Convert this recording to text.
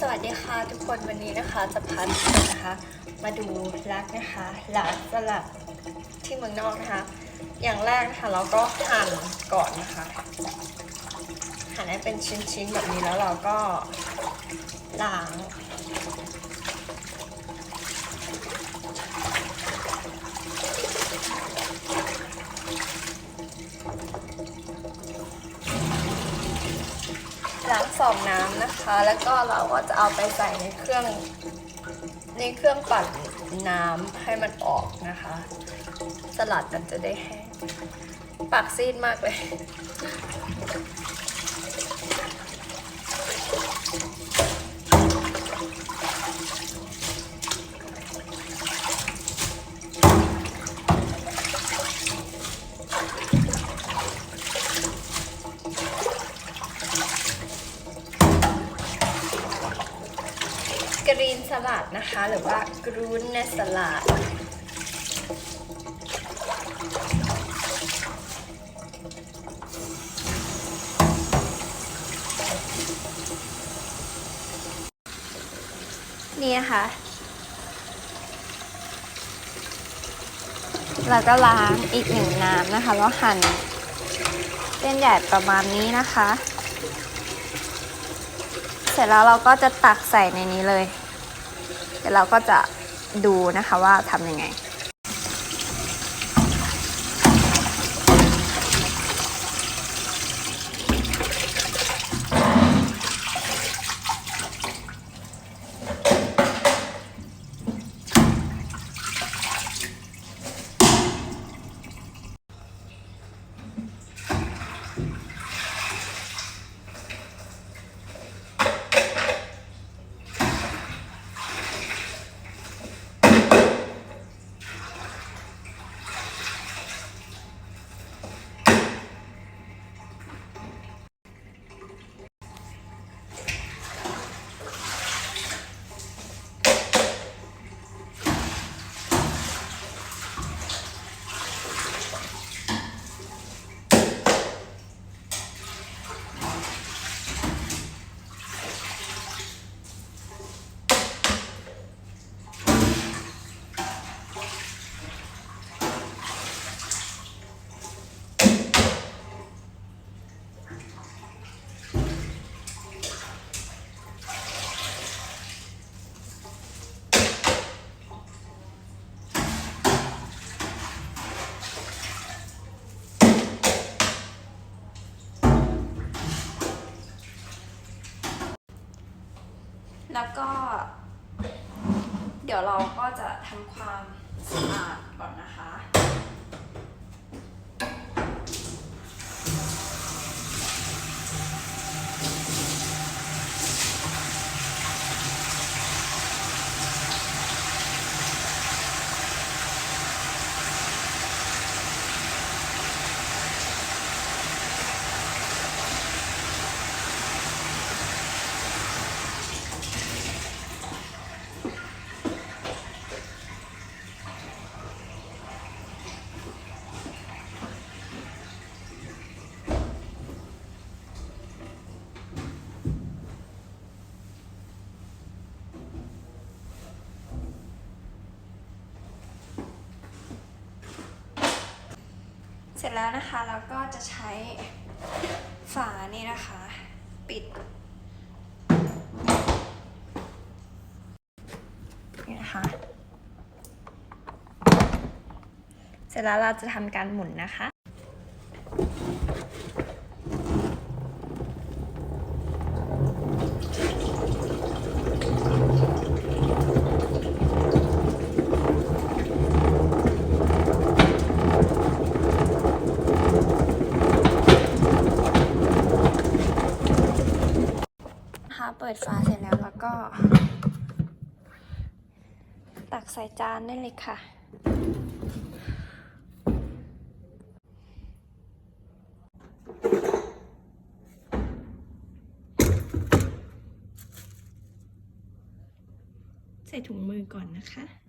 สวัสดีค่ะทุกคนวันนี้นะคะจะพาทุกคนนะคะ มาดูรักนะคะหลาสลัดที่เมืองนอกนะคะ อย่างแรกนะคะเราก็หั่นก่อนนะคะหั่นให้เป็นชิ้นๆแบบนี้แล้วเราก็ล้าง ล้างสองน้ำนะคะ แล้วก็เราก็จะเอาไปใส่ในเครื่องในเครื่องปั่นน้ำให้มันออกนะคะ สลัดมันจะได้แห้งปากซีดมากเลย กรีนสลัดนะคะ หรือว่ากรูนเนสลัดนี่นะคะแล้วก็ล้างอีกหนึ่งน้ำนะคะ แล้วหั่นเส้นใหญ่ประมาณนี้นะคะ เสร็จแล้วเราก็จะตักใส่ในนี้เลย เดี๋ยวเราก็จะดูนะคะว่าทำยังไง แล้วก็ เดี๋ยวเราก็จะทำความสะอาดก่อนนะคะ เสร็จแล้วนะคะเราก็จะใช้ฝานี่นะคะ ปิดนี่นะคะ เสร็จแล้วเราจะทำการหมุนนะคะ เปิดฝาเสร็จแล้วแล้วก็ ตักใส่จานได้เลยค่ะ ใส่ถุงมือก่อนนะคะ